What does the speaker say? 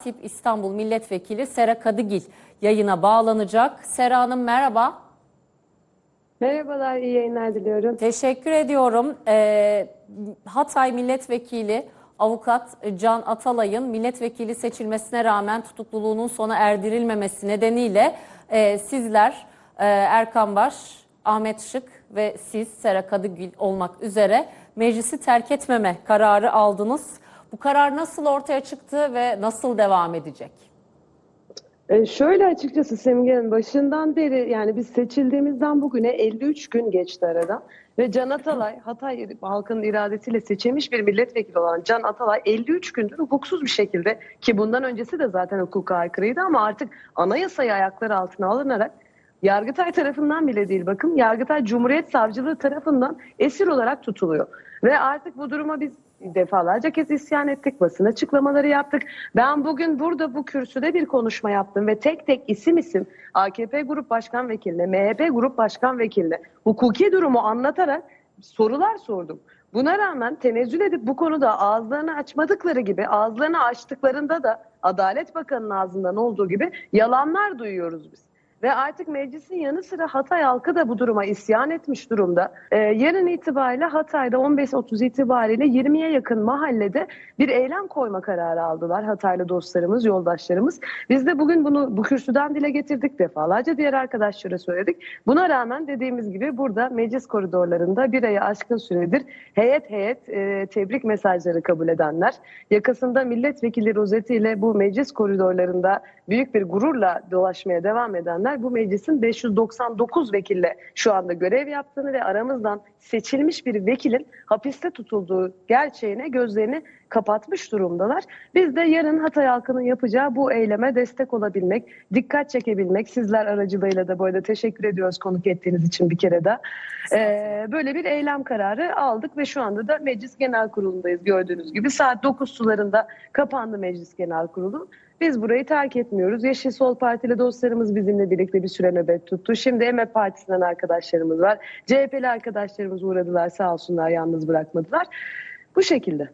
Tip İstanbul Milletvekili Sera Kadıgil yayına bağlanacak. Sera Hanım merhaba. Merhabalar, iyi yayınlar diliyorum. Teşekkür ediyorum. Ee, Hatay Milletvekili Avukat Can Atalay'ın milletvekili seçilmesine rağmen tutukluluğunun sona erdirilmemesi nedeniyle e, sizler e, Erkan Baş, Ahmet Şık ve siz Sera Kadıgil olmak üzere meclisi terk etmeme kararı aldınız. Bu karar nasıl ortaya çıktı ve nasıl devam edecek? Ee, şöyle açıkçası Semgen başından beri yani biz seçildiğimizden bugüne 53 gün geçti aradan ve Can Atalay Hatay halkının iradesiyle seçilmiş bir milletvekili olan Can Atalay 53 gündür hukuksuz bir şekilde ki bundan öncesi de zaten hukuka aykırıydı ama artık anayasayı ayaklar altına alınarak Yargıtay tarafından bile değil bakın Yargıtay Cumhuriyet Savcılığı tarafından esir olarak tutuluyor. Ve artık bu duruma biz defalarca kez isyan ettik, basın açıklamaları yaptık. Ben bugün burada bu kürsüde bir konuşma yaptım ve tek tek isim isim AKP Grup Başkan Vekiline, MHP Grup Başkan Vekiline hukuki durumu anlatarak sorular sordum. Buna rağmen tenezzül edip bu konuda ağızlarını açmadıkları gibi ağızlarını açtıklarında da Adalet Bakanı'nın ağzından olduğu gibi yalanlar duyuyoruz biz. Ve artık meclisin yanı sıra Hatay halkı da bu duruma isyan etmiş durumda. Ee, yarın itibariyle Hatay'da 15.30 itibariyle 20'ye yakın mahallede bir eylem koyma kararı aldılar Hataylı dostlarımız, yoldaşlarımız. Biz de bugün bunu bu kürsüden dile getirdik defalarca diğer arkadaşlara söyledik. Buna rağmen dediğimiz gibi burada meclis koridorlarında bir aya aşkın süredir heyet heyet e, tebrik mesajları kabul edenler, yakasında milletvekili rozetiyle bu meclis koridorlarında büyük bir gururla dolaşmaya devam edenler bu meclisin 599 vekille şu anda görev yaptığını ve aramızdan seçilmiş bir vekilin hapiste tutulduğu gerçeğine gözlerini kapatmış durumdalar. Biz de yarın Hatay halkının yapacağı bu eyleme destek olabilmek, dikkat çekebilmek, sizler aracılığıyla da bu arada teşekkür ediyoruz konuk ettiğiniz için bir kere daha. Ee, böyle bir eylem kararı aldık ve şu anda da Meclis Genel Kurulu'ndayız gördüğünüz gibi. Saat 9 sularında kapandı Meclis Genel Kurulu. Biz burayı terk etmiyoruz. Yeşil Sol Partili dostlarımız bizimle birlikte bir süre nöbet tuttu. Şimdi EMEP Partisi'nden arkadaşlarımız var. CHP'li arkadaşlarımız uğradılar sağ olsunlar yalnız bırakmadılar. Bu şekilde.